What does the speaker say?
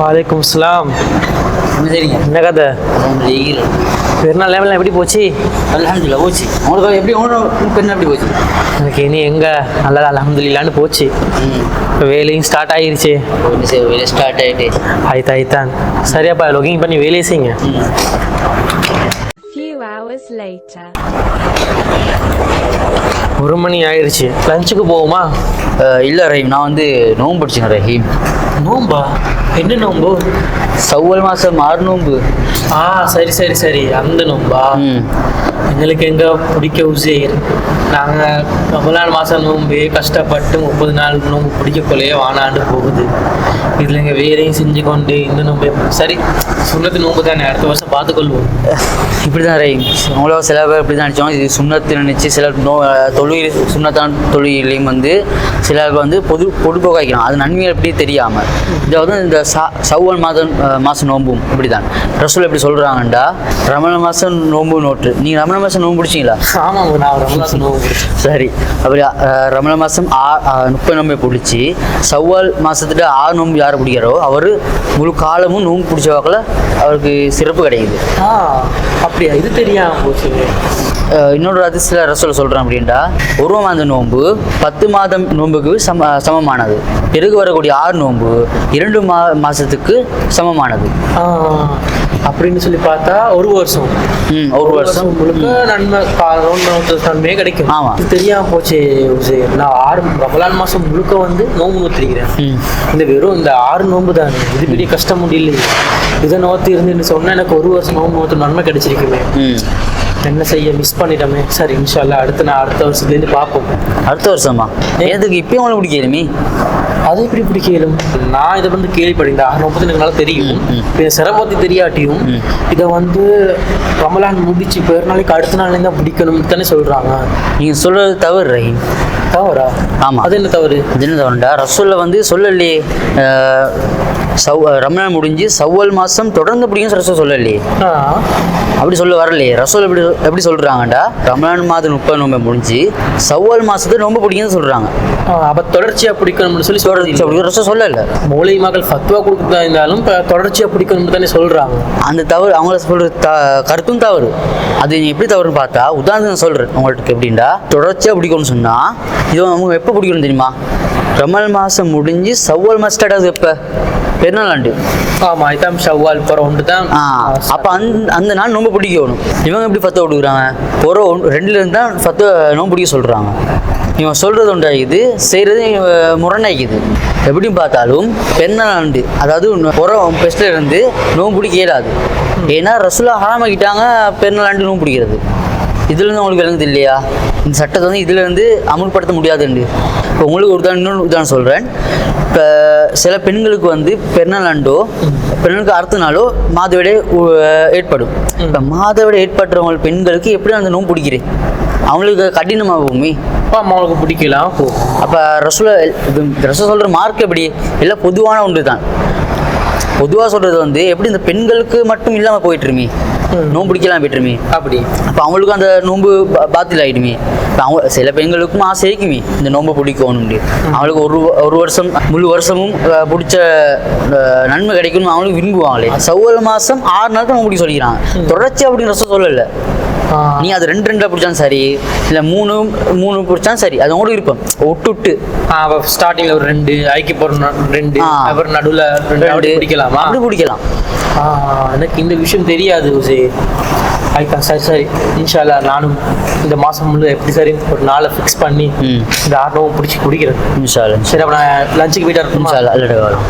வாலைக்கும் சலாம். என்ன கதை? பெருநாள் லெவலில் எப்படி போச்சு? அலமதுல்லா போச்சு உங்களுக்கு எப்படி பெண் எப்படி போச்சு எனக்கு இனி எங்கே? நல்லதா அலமதுல்லான்னு போச்சு. இப்போ வேலையும் ஸ்டார்ட் ஆயிருச்சு. வெளியே ஸ்டார்ட் ஆகிட்டு ஆயித்தா ஆயித்தான். சரியாப்பா லொகிங் பண்ணி வேலையை செய்யுங்க. Hours later. ஒரு மணி ஆயிடுச்சு. லஞ்சுக்கு போவோமா? இல்லை ரஹீம் நான் வந்து நோம்பு பிடிச்சேன் ரஹீம். நோம்பா? என்ன நோம்பு? சவ்வல் மாதம் ஆறு நோம்பு. ஆ சரி சரி சரி. அந்த நோம்பா? ம். எங்களுக்கு எங்க பிடிக்க உசேர் நாங்கள் ரமலான் மாதம் நோம்பு கஷ்டப்பட்டு முப்பது நாள் நோம்பு பிடிக்க போலையே வானாண்டு போகுது. இதில் எங்கள் வேலையும் செஞ்சு கொண்டு இந்த நோம்பு சரி சுண்ணத்து நோம்பு தானே அடுத்த வருஷம் பார்த்துக்கொள்வோம். இப்படி தான் ரஹீம் அவ்வளோ சில பேர் இப்படி தான் நினச்சோம் இது சுண்ணத்து நினச்சி சில நோ தொழில் சுண்ணத்தான் தொழிலையும் வந்து சிலருக்கு வந்து பொது பொதுப்போக்கு வைக்கலாம் அது நன்மை எப்படி தெரியாமல் இதை வந்து இந்த சா சவ்வல் மாதம் மாதம் நோம்பும் இப்படி தான் ரசூல் எப்படி சொல்கிறாங்கண்டா ரமண மாதம் நோம்பு நோட்டு. நீங்கள் ரமண மாதம் நோம்பு பிடிச்சிங்களா? ஆமாம் நான் ரமலான் நோம்பு பிடிச்சேன் சரி. அப்படி ரமண மாதம் ஆ முப்பது நோம்பை பிடிச்சி சவ்வால் மாதத்துல ஆறு நோம்பு யார் பிடிக்கிறாரோ அவர் முழு காலமும் நோம்பு பிடிச்ச வாக்கில் அவருக்கு சிறப்பு கிடைக்குது. அப்படியா? இது தெரியாம போச்சு. இன்னொரு அதிசல ரசோல் சொல்கிறேன் அப்படின்டா ஒரு மாத நோன்பு பத்து மாதம் நோன்புக்கு சம சமமானது. பிறகு வரக்கூடிய ஆறு நோன்பு இரண்டு மா மாதத்துக்கு சமமானது. அப்படின்னு சொல்லி பார்த்தா ஒரு வருஷம். ஒரு வருஷம் முழுக்க நன்மை நன்மையே கிடைக்கும். ஆமா. தெரியாம போச்சு. நான் ஆறு ரமலான் மாசம் முழுக்க வந்து நோம்பு நோத்திருக்கிறேன். இந்த வெறும் இந்த ஆறு நோன்பு தான். இது பெரிய கஷ்டம் முடியல இதை நோத்தி இருந்து சொன்னா எனக்கு ஒரு வருஷம் நோம்பு நோத்து நன்மை கிடைச்சிருக்குமே. என்ன செய்ய மிஸ் பண்ணிட்டோமே. சரி இன்ஷால்லா அடுத்து நான் அடுத்த வருஷத்துலேருந்து பார்ப்போம். அடுத்த வருஷமா? ஏதுக்கு இப்பயும் உங்களுக்கு பிடிக்கலுமே அது எப்படி பிடிக்கலும்? நான் இதை வந்து கேள்விப்பட்டேன் ஆறு எனக்கு நல்லா தெரியும். சிரமத்தை தெரியாட்டியும் இதை வந்து ரமலான் முடிச்சு பேர் அடுத்த நாள் தான் பிடிக்கணும்னு தானே சொல்றாங்க. நீங்கள் சொல்கிறது தவறு ரஹீம். தவறா? ஆமா. அது என்ன தவறு? அது என்ன தவறுண்டா? ரசூல்ல வந்து சொல்லலையே சவ் ரமணான் முடிஞ்சு சவ்வல் மாதம் தொடர்ந்து பிடிக்கும் ரசூல் சொல்லலையே. அப்படி சொல்ல வரலையே. ரசூல் எப்படி எப்படி சொல்கிறாங்கடா ரமலான் மாதம் முப்பது நோம்பை முடிஞ்சு சவ்வல் மாதத்துக்கு ரொம்ப பிடிக்கும்னு சொல்கிறாங்க அப்ப தொடர்ச்சியா பிடிக்கணும்னு சொல்லி சொல்றது அப்படி ரசூல் சொல்லலை. மூளை மகள் ஃபத்வா கொடுக்குறதா இருந்தாலும் இப்ப தொடர்ச்சியா பிடிக்கணும்னு தானே சொல்றாங்க. அந்த தவறு அவங்கள சொல்கிற த கருத்தும் தவறு. அது எப்படி தவறுன்னு பார்த்தா உதாரணத்துக்கு சொல்கிறேன் உங்களுக்கு எப்படின்டா தொடர்ச்சியாக பிடிக்கும்னு சொன்னால் இது அவங்க எப்போ பிடிக்கணும் தெரியுமா? ரமல் மாதம் முடிஞ்சு சவ்வல் மாதம் ஸ்டார்ட் ஆகுது எப்போ? பெருநாள் ஆண்டு ஆமா இதான் ஷவ்வால் போற ஒன்று தான். அப்போ அந்த அந்த நாள் நோம்பு பிடிக்கணும் இவங்க எப்படி ஃபத்தை கொடுக்குறாங்க? ஒரு ஒன்று ரெண்டுல இருந்து தான் ஃபத்தை நோம்பு பிடிக்க சொல்கிறாங்க இவன் சொல்கிறது உண்டாகிது செய்கிறது முரணாகிக்குது எப்படின்னு பார்த்தாலும் பெருநாள் ஆண்டு அதாவது புறம் பெஸ்ட்டில் இருந்து நோம்பு பிடிக்க இயலாது. ஏன்னா ரசுல்லா ஹராமாக்கிட்டாங்க பெருநாள் ஆண்டு நோம்பு பிடிக்கிறது. இதுலேருந்து உங்களுக்கு விளங்குது இல்லையா? இந்த சட்டத்தை வந்து இதுலேருந்து அமுல்படுத்த முடியாதுண்டு. இப்போ உங்களுக்கு ஒரு இன்னொரு உதாரணம் சொல்கிறேன் இப்போ சில பெண்களுக்கு வந்து பெருநாளாண்டோ பெண்களுக்கு அடுத்த நாளோ மாதவிடை ஏற்படும். இப்போ மாதவிடை ஏற்படுறவங்க பெண்களுக்கு எப்படி அந்த நோம்பு பிடிக்கிறேன் அவங்களுக்கு கடினமாகுமே அப்பா அம்மாவுக்கு பிடிக்கலாம் அப்போ ரசூல ரசூல் சொல்கிற மார்க் எப்படி? எல்லாம் பொதுவான ஒன்று தான் பொதுவாக சொல்கிறது வந்து எப்படி இந்த பெண்களுக்கு மட்டும் இல்லாமல் போயிட்டுருமே நோம்பு பிடிக்கலாம் போயிட்டுருமே அப்படி. அப்போ அவங்களுக்கும் அந்த நோன்பு பாத்தில் ஆகிடுமே இப்போ அவங்க சில பெண்களுக்கும் ஆசை இருக்குமே இந்த நோன்பை பிடிக்கணும்னு. அவங்களுக்கு ஒரு ஒரு வருஷம் முழு வருஷமும் பிடிச்ச நன்மை கிடைக்கணும் அவங்களுக்கு விரும்புவாங்களே. சவ்வல் மாதம் ஆறு நாள் தான் பிடிக்க சொல்லிக்கிறாங்க. தொடர்ச்சி அப்படின்னு ரசம் சொல்லலை. நீ அது ரெண்டு ரெண்டாக பிடிச்சாலும் சரி இல்லை மூணு மூணு பிடிச்சாலும் சரி அது உங்களோட விருப்பம். விட்டு ஸ்டார்டிங்ல ஒரு ரெண்டு ஐக்கி போற ரெண்டு. அப்புறம் நடுவுல ரெண்டு அப்படி ரெண்டு பிடிக்கலாமா? அப்படி பிடிக்கலாம். ஆ, எனக்கு இந்த விஷயம் தெரியாது ஐக்கா சரி சரி இன்ஷால்லா நானும் இந்த மாசம் முழு எப்படி சரி ஒரு நாளை ஃபிக்ஸ் பண்ணி. இந்த ஆர்டவும் பிடிச்சி குடிக்கிறேன். இன்ஷா அல்லாஹ். சரி அப்ப நான் லஞ்சுக்கு போயிட்டு வரட்டுமா? இன்ஷா அல்லாஹ். அல்லடா வரலாம்